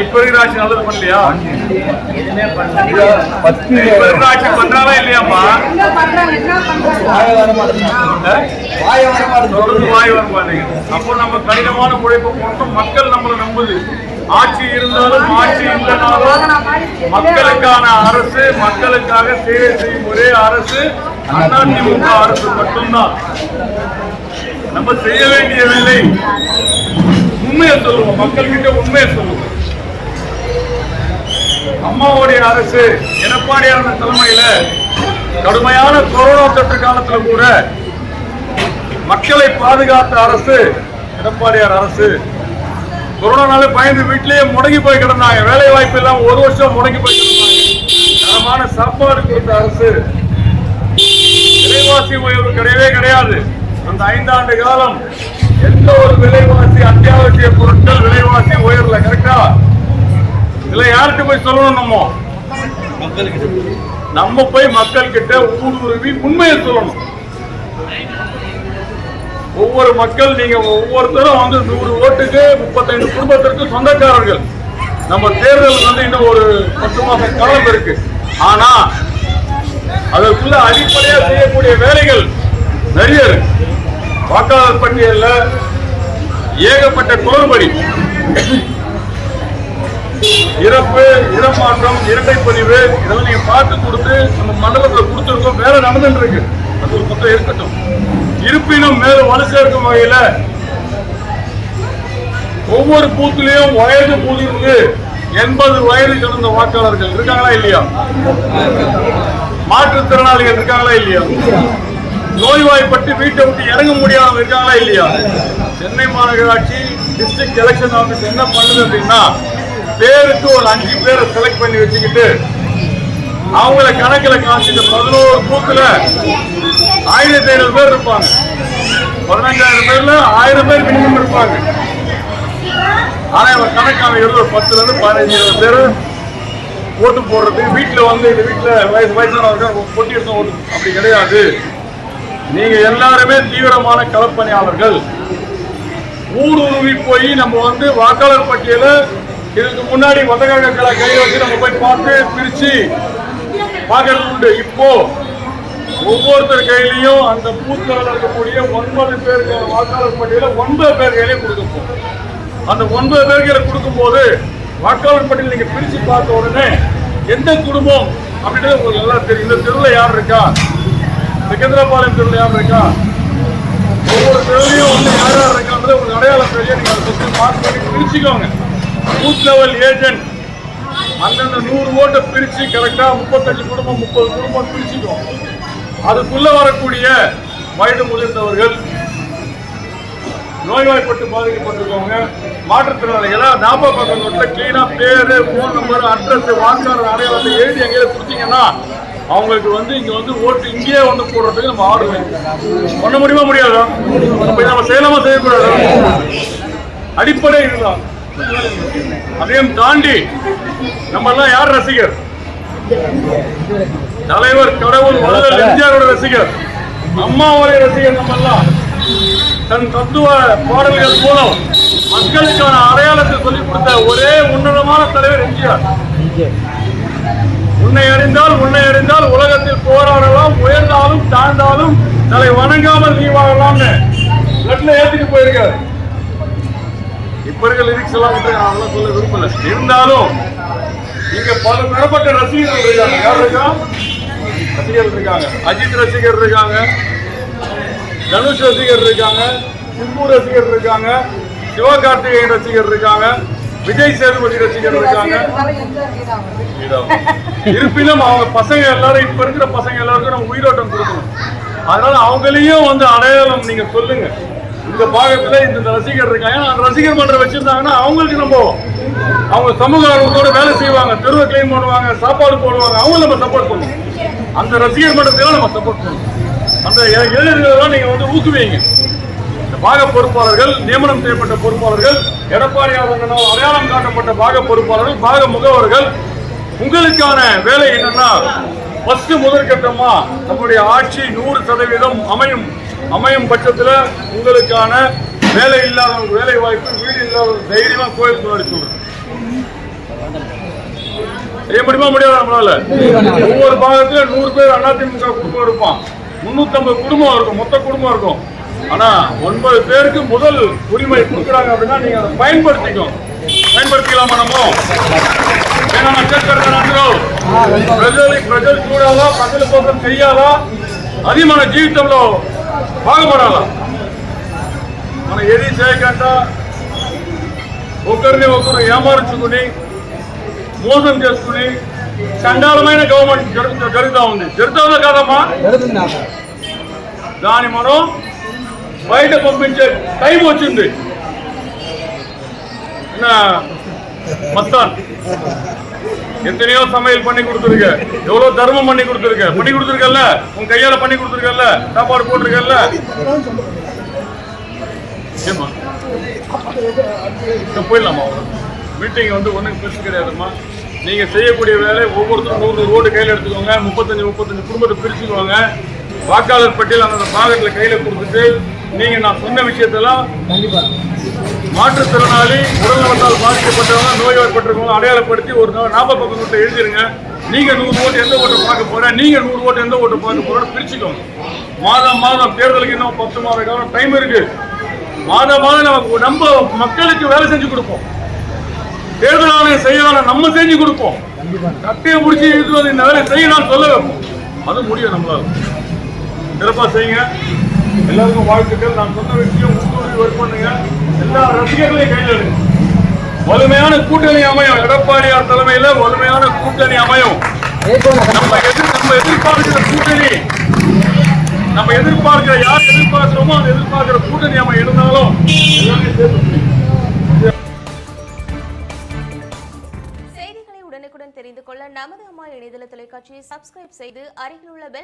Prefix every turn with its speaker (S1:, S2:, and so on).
S1: இப்ப இருக்கிற ஆட்சி நல்லது பண்ணலையா? இப்ப இருக்கிற ஆட்சி
S2: வர மாட்டேங்குது
S1: தொடர்ந்து வாய் வர மாட்டேங்குது அப்போ நம்ம கடினமான உழைப்பு போட்டோம் மக்கள் நம்மளை நம்புது. ஆட்சி இருந்தாலும் ஆட்சி இல்லைனாலும் மக்களுக்கான அரசு மக்களுக்காக சேவை செய்யும் ஒரே அரசு அதிமுக அரசு மட்டும்தான். நம்ம செய்ய வேண்டிய வேலை உண்மையை சொல்லுவோம் மக்கள் கிட்ட உண்மையை சொல்லுவோம் அம்மாவுடைய அரசு எடப்பாடியான தலைமையில கடுமையான கொரோனா தொற்று காலத்துல கூட மக்களை பாதுகாத்த அரசு எடப்பாடியார் அரசு. கொரோனானால பயந்து வீட்டிலேயே முடங்கி போய் கிடந்தாங்க. வேலை வாய்ப்பு இல்லாம ஒரு வருஷம் முடங்கி போய் கிடந்தாங்க. தரமான சாப்பாடு கொடுத்த அரசு. விலைவாசி உயர்வு கிடையவே கிடையாது. அந்த ஐந்தாண்டு காலம் எந்த ஒரு விலைவாசி அத்தியாவசிய பொருட்கள் விலைவாசி உயரல கரெக்டா இதெல்லாம் யார்கிட்ட போய் சொல்லணும் நம்ம? நம்ம போய் மக்கள் கிட்ட ஊடுருவி உண்மையை சொல்லணும். ஒவ்வொரு மக்கள் நீங்க ஒவ்வொருத்தரும் வந்து நூறு ஓட்டுக்கு முப்பத்தைந்து குடும்பத்திற்கு சொந்தக்காரர்கள். நம்ம தேர்தல் வந்து இன்னும் ஒரு பத்து மாசம் காலம் இருக்கு. ஆனா அதற்குள்ள அடிப்படையா செய்யக்கூடிய வேலைகள் நிறைய இருக்கு. வாக்காளர் பட்டியலில் ஏகப்பட்ட குளறுபடி. இறப்பு இடமாற்றம் இரட்டை பதிவு இதெல்லாம் நீங்க பார்த்து கொடுத்து நம்ம மண்டலத்துல கொடுத்துருக்கோம். வேலை நடந்துட்டு இருக்கு அது ஒரு குற்றம் இருக்கட்டும். இருப்பினும் மேல வலு சேர்க்கும் வகையில ஒவ்வொரு பூத்திலையும் வயது முதிர்ந்து எண்பது வயது கடந்த வாக்காளர்கள் இருக்காங்களா இல்லையா? மாற்றுத்திறனாளிகள் இருக்காங்களா இல்லையா? நோய்வாய்ப்பட்டு வீட்டை விட்டு இறங்க முடியாம இருக்காங்களா இல்லையா? சென்னை மாநகராட்சி டிஸ்ட்ரிக்ட் எலெக்ஷன் ஆபீஸ் என்ன பண்ணுது அப்படின்னா பேருக்கு ஒரு அஞ்சு பேரை செலக்ட் பண்ணி வச்சுக்கிட்டு அவங்கள கணக்கில் காமிச்சு பதினோரு பூத்துல ஆயிரத்தி ஐநூறு பேர் இருப்பாங்க. பதினஞ்சாயிரம் பேர்ல ஆயிரம் பேர் மினிமம் இருப்பாங்க. ஆனா இவன் கணக்கு அமைக்கிறது ஒரு பத்துல இருந்து பதினஞ்சு இருபது பேர் ஓட்டு போடுறதுக்கு வீட்டுல வந்து இந்த வீட்டுல வயசு வயசானவர்கள் பொட்டி எடுத்து ஓட்டு அப்படி கிடையாது. நீங்க எல்லாருமே தீவிரமான களப்பணியாளர்கள். ஊடுருவி போய் நம்ம வந்து வாக்காளர் பட்டியல இதுக்கு முன்னாடி மதகங்களை கை வச்சு நம்ம போய் பார்த்து பிரிச்சு பார்க்கறது உண்டு இப்போ ஒவ்வொருத்தர் கையிலையும் அந்த பூத்தில் இருக்கக்கூடிய ஒன்பது பேருக்கு வாக்காளர் பட்டியலில் ஒன்பது பேர் கையிலையும் கொடுக்க அந்த ஒன்பது பேர் கையில கொடுக்கும்போது வாக்காளர் பட்டியல் நீங்கள் பிரித்து பார்த்த உடனே எந்த குடும்பம் அப்படின்றது உங்களுக்கு நல்லா தெரியும். இந்த தெருவில் யார் இருக்கா? செகந்திரபாளையம் தெருவில் யார் இருக்கா? ஒவ்வொரு தெருவிலையும் வந்து யார் யார் இருக்கான்றது உங்களுக்கு அடையாளம் தெரியும் நீங்கள் அதை பற்றி பண்ணி பிரிச்சுக்கோங்க. பூத் லெவல் ஏஜென்ட் அந்தந்த நூறு ஓட்டை பிரித்து கரெக்டாக முப்பத்தஞ்சு குடும்பம் முப்பது குடும்பம் பிரிச்சுக்கோம் அதுக்குள்ள வரக்கூடிய வயது முதிர்ந்தவர்கள் நோய்வாய்ப்பட்டு பாதிக்கப்பட்டிருக்கவங்க மாற்றுத்திறனாளிகளை நாற்பது பக்கம் நோட்டில் கிளீனாக பேர் ஃபோன் நம்பர் அட்ரஸ் வாக்காளர் அடையாளத்தை எழுதி எங்கேயாவது கொடுத்தீங்கன்னா அவங்களுக்கு வந்து இங்கே வந்து ஓட்டு இங்கேயே வந்து போடுறதுக்கு நம்ம ஆர்டர் வைக்கணும் பண்ண முடியுமா முடியாதா? அப்ப நம்ம செய்யலாமா செய்யக்கூடாது? அடிப்படை இதுதான். அதையும் தாண்டி நம்ம எல்லாம் யார் ரசிகர்? தலைவர் கடவுள் வள்ளல் எம்ஜிஆரோட ரசிகர். அம்மாவுடைய ரசிகர் நம்ம எல்லாம் தன் தத்துவ பாடல்கள் மூலம் மக்களுக்கான அடையாளத்தை சொல்லிக் கொடுத்த ஒரே உன்னதமான தலைவர் எம்ஜிஆர். உன்னை அறிந்தால் உன்னை அறிந்தால் உலகத்தில் போராடலாம் உயர்ந்தாலும் தாழ்ந்தாலும் தலை வணங்காமல் நீ வாழலாம்னு ஏத்திட்டு போயிருக்காரு. இப்ப இருக்க லிரிக்ஸ் எல்லாம் வந்து நான் அதெல்லாம் சொல்ல விரும்பல. இருந்தாலும் இங்க பல தரப்பட்ட ரசிகர்கள் இருக்காங்க. யார் இருக்கா? ரசிகர்கள் இருக்காங்க. அஜித் ரசிகர் இருக்காங்க. தனுஷ் ரசிகர் இருக்காங்க. சிம்பு ரசிகர் இருக்காங்க. சிவகார்த்திகேயன் ரசிகர் இருக்காங்க. விஜய் சேதுபதி ரசிகர் இருக்காங்க. இருப்பினும் அவங்க பசங்க எல்லாரும் இப்ப இருக்கிற பசங்க எல்லாருக்கும் நம்ம உயிரோட்டம் கொடுக்கணும். அதனால அவங்களையும் வந்து அடையாளம் நீங்க சொல்லுங்க. இந்த பாகத்துல இந்த ரசிகர் இருக்காங்க. அந்த ரசிகர் மன்றம் வச்சிருந்தாங்கன்னா அவங்களுக்கு நம்ம அவங்க சமூக ஆர்வத்தோட வேலை செய்வாங்க. தெருவை கிளீன் பண்ணுவாங்க சாப்பாடு போடுவாங்க. அவங்க நம்ம சப்போர்ட் பண்ணுவோம். அந்த ரசிகர் மன்றத்தையும் நம்ம சப்போர்ட் பண்ணுவோம். அந்த இளைஞர்களெல்லாம் நீங்க வந்து ஊக்குவீங்க. இந்த பாக பொறுப்பாளர்கள் நியமனம் செய்யப்பட்ட பொறுப்பாளர்கள் எடப்பாடி அவர்களால் அடையாளம் காட்டப்பட்ட பாக பொறுப்பாளர்கள் பாக முகவர்கள் உங்களுக்கான வேலை என்னன்னா ஃபர்ஸ்ட் முதற்கட்டமா நம்முடைய ஆட்சி நூறு சதவீதம் அமையும். அமையும் பட்சத்துல உங்களுக்கான வேலை இல்லாதவங்க வேலை வாய்ப்பு வீடு இல்லாத தைரியமா கோயில் முன்னாடி சொல்றேன் செய்ய முடியுமா முடியாது நம்மளால ஒவ்வொரு பாகத்துல நூறு பேர் அதிமுக குடும்பம் இருப்பான் முன்னூத்தம்பது குடும்பம் இருக்கும் மொத்த குடும்பம் இருக்கும் ஆனா ஒன்பது பேருக்கு முதல் உரிமை கொடுக்குறாங்க அப்படின்னா நீங்க அதை பயன்படுத்திக்கோ பயன்படுத்திக்கலாமா நம்ம ఏమైనా నచ్చట్లేదు అందరూ ప్రజలు ప్రజలు చూడాలా ప్రజల కోసం చెయ్యాలా అది మన జీవితంలో బాగుపడాల? మనం ఏది చేయకుండా ఒకరిని ఒకరు ఏమార్చుకుని మోసం చేసుకుని చండాలమైన గవర్నమెంట్ జరుగుతూ జరుగుతూ ఉంది. జరుగుతుందా కాదమ్మా? దాన్ని మనం బయట పంపించే టైం వచ్చింది. మొత్తాన్ని எத்தனையோ சமையல் பண்ணி கொடுத்துருக்க. எவ்வளவு தர்மம் பண்ணி கொடுத்துருக்க. பண்ணி கொடுத்துருக்கல்ல? உன் கையால பண்ணி கொடுத்துருக்கல்ல? சாப்பாடு போட்டிருக்கல்ல? ஏம்மா? போயிடலாமா? மீட்டிங் வந்து ஒன்றும் பெருசு கிடையாதும்மா. நீங்க செய்யக்கூடிய வேலை ஒவ்வொருத்தரும் நூறு ரோடு கையில் எடுத்துக்கோங்க. முப்பத்தஞ்சு முப்பத்தஞ்சு குடும்பத்தை பிரிச்சுக்குவாங்க வாக்காளர் பட்டியல் அந்த பாகத்துல கையில கொடுத்துட்டு நீங்க நான் சொன்ன விஷயத்தெல்லாம் மாற்றுத்திறனாளி உடல்நலத்தால் பாதிக்கப்பட்டவங்க நோய்வாய்ப்பட்டிருக்கவங்க அடையாளப்படுத்தி ஒரு நாற்பது பக்கம் கிட்ட எழுதிருங்க. நீங்க நூறு ஓட்டு எந்த ஓட்டு பார்க்க போகிறேன் நீங்க நூறு ஓட்டு எந்த ஓட்டு பார்க்க போறோம் பிரிச்சுக்கோங்க. மாதம் மாதம் தேர்தலுக்கு இன்னும் பத்து மாத காலம் டைம் இருக்கு. மாதம் மாதம் நமக்கு நம்ம மக்களுக்கு வேலை செஞ்சு கொடுப்போம். தேர்தல் ஆணையம் செய்யலாம் நம்ம செஞ்சு கொடுப்போம். கட்டையை முடிச்சு இருக்கிறது இந்த வேலை செய்யலாம் சொல்ல வைப்போம் அது முடியும் நம்மளால. சிறப்பாக செய்யுங்க. எல்லாருக்கும் வாழ்த்துக்கள். நான் சொன்ன விஷயம் முன்னுரிமை ஒர்க் பண்ணுங்க எல்லா ரசிகர்களையும் கையில் எடுங்க வலிமையான கூட்டணி அமையும். எடப்பாடியார் தலைமையில வலிமையான கூட்டணி அமையும். நம்ம எதிர் நம்ம எதிர்பார்க்கிற கூட்டணி நம்ம எதிர்பார்க்கிற யார் எதிர்பார்க்கிறோமோ அந்த எதிர்பார்க்கிற கூட்டணி அமையும் இருந்தாலும் எல்லாமே சேர்த்து
S3: செய்திகளை உடனுக்குடன் தெரிந்து கொள்ள நமது அம்மா இணையதள தொலைக்காட்சியை சப்ஸ்கிரைப் செய்து அருகில் உள்ள பெல்